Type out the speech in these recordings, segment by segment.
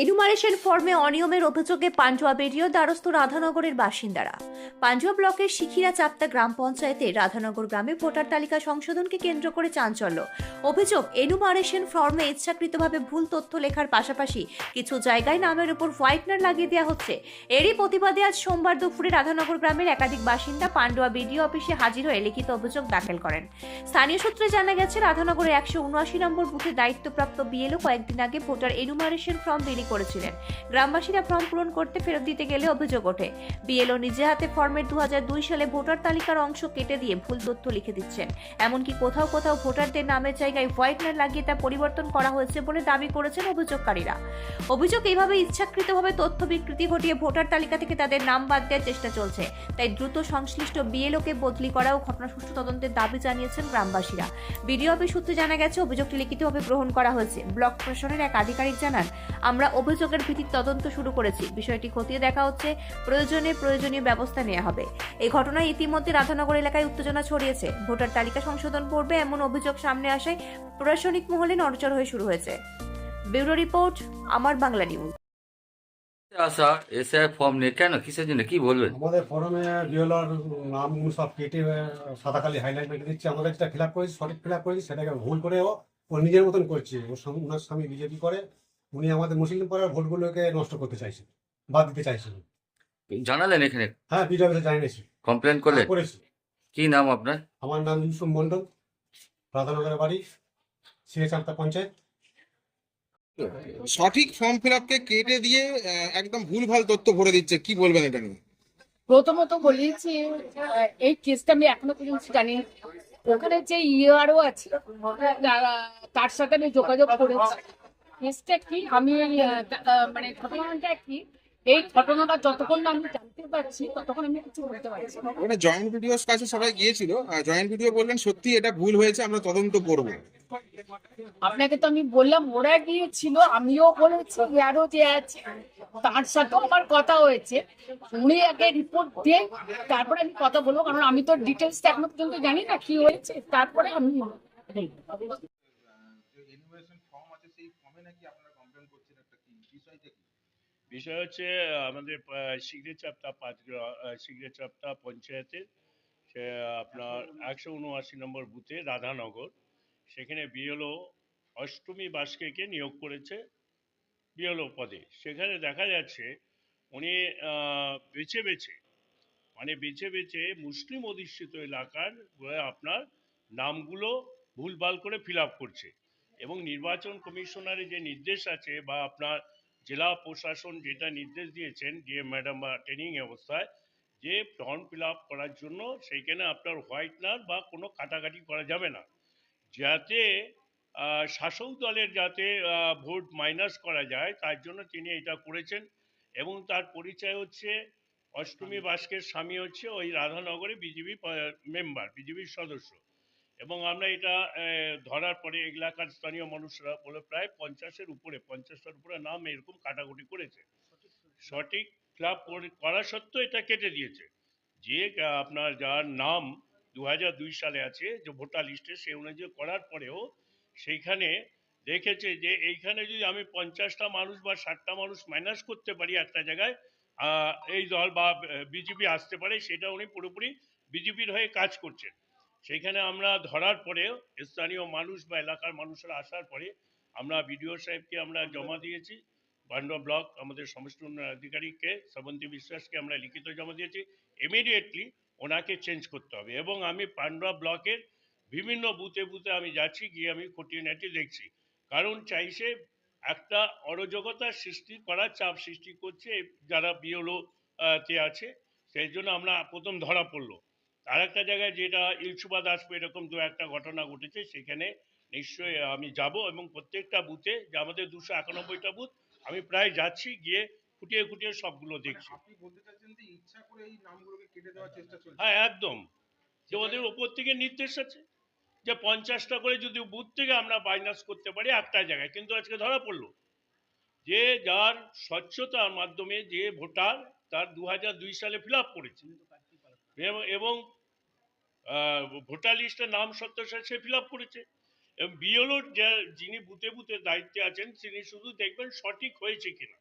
Enumeration ফর্মে অনিয়মের অভিযোগে পাঞ্জুয়া বেরিয়ে দ্বারস্থ রাধানগরের বাসিন্দারা। পাঞ্জুয়া ব্লকের শিখিরা চাপ্তা গ্রাম পঞ্চায়েতে রাধানগর গ্রামে ভোটার তালিকা সংশোধনকে কেন্দ্র করে চাঞ্চল্য। অভিযোগ, এনুমারেশন ফর্মে ইচ্ছাকৃতভাবে ভুল তথ্য লেখার পাশাপাশি কিছু জায়গায় নামের উপর হোয়াইটনার লাগিয়ে দেওয়া হচ্ছে। এরই প্রতিবাদে আজ সোমবার দুপুরে রাধানগর গ্রামের একাধিক বাসিন্দা পান্ডুয়া বিডিও অফিসে হাজির হয়ে লিখিত অভিযোগ দাখিল করেন। স্থানীয় সূত্রে জানা গেছে রাধানগরের একশো উনআশি নম্বর বুথে দায়িত্বপ্রাপ্ত বিএলও কয়েকদিন আগে ভোটার এনুমারেশন ফর্ম বিলি করেছিলেন। গ্রামবাসীরা ফর্ম পূরণ করতে ফেরত দিতে গেলে অভিযোগ ওঠে। বিএলও নিজে হাতে ফর্মের দু সালে ভোটার তালিকার অংশ কেটে দিয়ে ভুল তথ্য লিখে দিচ্ছেন। এমনকি কোথাও কোথাও ভোটারদের নামের জায়গায় হোয়াইটনার লাগিয়ে তা পরিবর্তন করা হয়েছে বলে দাবি করেছেন অভিযোগকারীরা। অভিযোগ এইভাবে ইচ্ছাকৃতভাবে তথ্য বিকৃতি ঘটিয়ে ভোটার তালিকা থেকে তাদের নাম বাদ দেওয়ার চেষ্টা চলছে। তাই দ্রুত সংশ্লিষ্ট বিএলওকে বদলি করা ও ঘটনা সুষ্ঠু তদন্তের দাবি জানিয়েছেন গ্রামবাসীরা। বিডিও অফিস সূত্রে জানা গেছে, অভিযোগটি লিখিতভাবে গ্রহণ করা হয়েছে। ব্লক প্রশাসনের এক আধিকারিক জানান, আমরা অভিযোগের ভিত্তিতে তদন্ত শুরু করেছি। বিষয়টি খতিয়ে দেখা হচ্ছে। প্রয়োজনে প্রয়োজনীয় ব্যবস্থা নেওয়া হবে। এই ঘটনায় ইতিমধ্যে রাধানগর এলাকায় উত্তেজনা ছড়িয়েছে। ভোটার তালিকা সংশোধন পূর্বে এমন অভিযোগ সামনে আসায় প্রশাসনিক মহলে নড়চড় হয়ে শুরু হয়েছে। ব্যুরো রিপোর্ট আমার বাংলা নিউজ। আসা এসে ফর্ম নিয়ে কেন? কিসের জন্য? কি বলবেন? আমাদের ফর্মে বিওলার নামগুলো সব কেটে আহ, সাদা কালি হাইলাইট মেরে দিচ্ছে। আমাদের যেটা ফিল আপ করেছি সঠিক ফিল আপ করেছি সেটাকে ভুল করে ও ও নিজের মতন করছে। ওর ওনার স্বামী বিজেপি করে। উনি আমাদের মুসলিম পাড়ার ভোটগুলোকে নষ্ট করতে চাইছেন বাদ দিতে চাইছেন। জানালেন এখানে? হ্যাঁ বিজেপিতে জানিয়েছি। কমপ্লেন করলেন? করেছি। কি নাম আপনার? আমার নাম ইউসুফ মন্ডল রাধানগরের বাড়ি সিএ চারটা পঞ্চায়েত। সঠিক ফর্ম ফিল আপকে কেটে দিয়ে আহ, একদম ভুলভাল তথ্য ভরে দিচ্ছে কি বলবেন এটা নিয়ে? প্রথমত বলেছি আহ, এই কেসটা আমি এখনও পর্যন্ত জানি না। ওখানে যে ইআরও আছে তার সাথে আমি যোগাযোগ করেছি। কেসটা কি? আমি মানে ঘটনাটা কি? এই ঘটনাটা যতক্ষণ না আমি জানতে পারছি ততক্ষণ আমি কিছু বলতে পারছি না। ওখানে জয়েন্ট কাছে সবাই গিয়েছিল। জয়েন্ট ভিডিও বললেন সত্যি এটা ভুল হয়েছে আমরা তদন্ত করব। আপনাকে তো আমি বললাম ওরা গিয়েছিল আমিও বলেছি আরও যে আছে তার সাথেও আমার কথা হয়েছে। উনি আগে রিপোর্ট দিয়ে তারপরে আমি কথা বলব কারণ আমি তো ডিটেলস এখনও পর্যন্ত জানি না কি হয়েছে তারপরে আমি বিষয় হচ্ছে আমাদের সিগড়ে চাপটা পাঁচ সিগড়ে চাপটা পঞ্চায়েতের সে আপনার একশো উনআশি। নম্বর বুথে রাধানগর। সেখানে বিএলও অষ্টমী বাস্কেকে নিয়োগ করেছে বিএলও পদে। সেখানে দেখা যাচ্ছে উনি বেছে বেছে মানে বেছে বেছে মুসলিম অধিষ্ঠিত এলাকার আপনার নামগুলো ভুলভাল করে ফিল আপ করছে। এবং নির্বাচন কমিশনারের যে নির্দেশ আছে বা আপনার জেলা প্রশাসন যেটা নির্দেশ দিয়েছেন যে ম্যাডাম বা ট্রেনিং অবস্থায় যে ফর্ম ফিল আপ করার জন্য সেইখানে আপনার হোয়াইটনার বা কোনো কাটাকাটি করা যাবে না। যাতে শাসক দলের যাতে ভোট মাইনাস করা যায় তার জন্য তিনি এটা করেছেন এবং তার পরিচয় হচ্ছে অষ্টমী বাস্কের স্বামী হচ্ছে ওই রাধানগরে বিজেপি মেম্বার বিজেপির সদস্য। এবং আমরা এটা ধরার পরে এলাকার স্থানীয় মানুষরা বলে প্রায় পঞ্চাশের উপরে, পঞ্চাশটার উপরে নাম এরকম কাটাকুটি করেছে। সঠিক ক্লাব করা সত্ত্বেও এটা কেটে দিয়েছে। যে আপনার যার নাম দু সালে আছে, যে ভোটার লিস্টে সে অনুযায়ী করার পরেও সেইখানে দেখেছে যে এইখানে যদি আমি পঞ্চাশটা মানুষ বা ষাটটা মানুষ মাইনাস করতে পারি একটা জায়গায় এই দল বা বিজেপি আসতে পারে, সেটা উনি পুরোপুরি বিজেপির হয়ে কাজ করছেন। সেইখানে আমরা ধরার পরে স্থানীয় মানুষ বা এলাকার মানুষরা আসার পরে আমরা বিডিও সাহেবকে আমরা জমা দিয়েছি পান্ডা ব্লক আমাদের সমস্ত উন্নয়ন আধিকারিককে, শ্রবন্তী বিশ্বাসকে আমরা লিখিত জমা দিয়েছি। ইমিডিয়েটলি ওনাকে চেঞ্জ করতে হবে এবং আমি পান্ডা ব্লকের বিভিন্ন বুথে বুথে আমি যাচ্ছি, গিয়ে আমি খতিয়ে নাটি দেখছি। কারণ চাইছে একটা অরাজকতার সৃষ্টি করার চাপ সৃষ্টি করছে, যারা বিওলো তে আছে, সেই জন্য আমরা প্রথম ধরা পড়ল। আর একটা জায়গায় যেটা ইলসুবাদ আসবে এরকম দু একটা ঘটনা ঘটেছে সেখানে নিশ্চয়ই আমি যাব এবং প্রত্যেকটা বুথে যে আমাদের দুশো একানব্বইটা বুথ আমি প্রায় যাচ্ছি গিয়ে খুঁটিয়ে খুঁটিয়ে সবগুলো দেখছি। আপনি বলতে চাচ্ছেন যে ইচ্ছা করে এই নামগুলোকে কেটে দেওয়ার চেষ্টা চলছে। হ্যাঁ একদম। যে ওদের ওপর থেকে নির্দেশ আছে যে পঞ্চাশটা করে যদি বুথ থেকে আমরা বাইনাস করতে পারি একটা জায়গায়। কিন্তু আজকে ধরা পড়ল যে যার স্বচ্ছতার মাধ্যমে যে ভোটার তার দু দুই সালে ফিল আপ করেছে। এবং- ভোটার লিস্টের নাম সত্ত্বেও সে- ফিল আপ করেছে। এবং বিএলওর যিনি বুথে বুথে দায়িত্বে আছেন, তিনি শুধু দেখবেন সঠিক হয়েছে কিনা।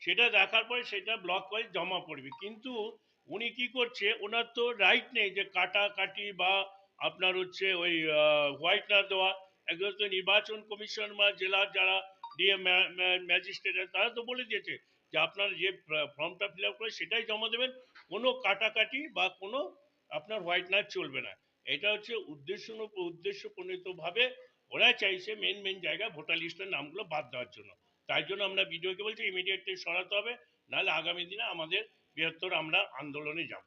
সেটা দেখার পরে সেটা ব্লক ওয়াইজ জমা পড়বে। কিন্তু উনি কি করছে, ওনার তো রাইট নেই যে কাটাকাটি বা আপনার হচ্ছে ওই হোয়াইটনার দেওয়া। একজন তো নির্বাচন কমিশন বা জেলার যারা ডিএম ম্যাজিস্ট্রেট তারা তো বলে দিয়েছে যে আপনার যে ফর্মটা ফিল আপ করে সেটাই জমা দেবেন। কোনো কাটাকাটি বা কোনো আপনার হোয়াইটনার চলবে না। এটা হচ্ছে উদ্দেশ্য উদ্দেশ্য প্রণীতভাবে ওরা চাইছে মেন মেন জায়গায় ভোটার লিস্টের নামগুলো বাদ দেওয়ার জন্য। তাই জন্য আমরা বিডিওকে বলছি ইমিডিয়েটলি সরাতে হবে নাহলে আগামী দিনে আমাদের বৃহত্তর আমরা আন্দোলনে যাব।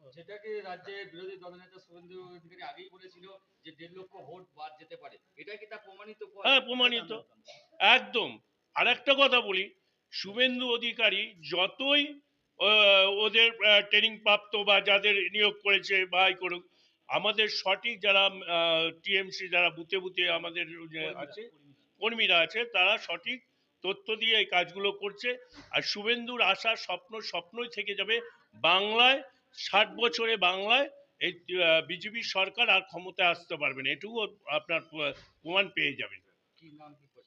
যেটাকে রাজ্যে বিরোধী দলনেতা শুভেন্দু অধিকারী আগেই বলেছিল যে দেড় লক্ষ ভোট বাদ যেতে পারে। এটা কি তা প্রমাণিত? হ্যাঁ, প্রমাণিত। একদম। আর একটা কথা বলি শুভেন্দু অধিকারী যতই ওদের ট্রেনিং প্রাপ্ত বা যাদের নিয়োগ করেছে বা করুক আমাদের সঠিক যারা টিএমসি যারা বুথে বুথে আমাদের আছে কর্মীরা। আছে তারা সঠিক তথ্য দিয়ে এই কাজগুলো করছে। আর শুভেন্দুর আশা স্বপ্ন স্বপ্নই থেকে যাবে বাংলায় ষাট বছরে বাংলায় এই বিজেপি সরকার আর ক্ষমতায় আসতে পারবে না। এটুকু আপনার প্রমাণ পেয়ে যাবেন?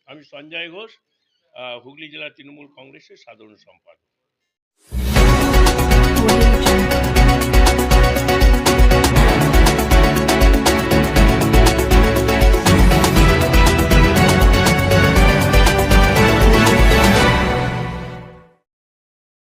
আমি সঞ্জয় ঘোষ হুগলি জেলা তৃণমূল কংগ্রেসের সাধারণ সম্পাদক।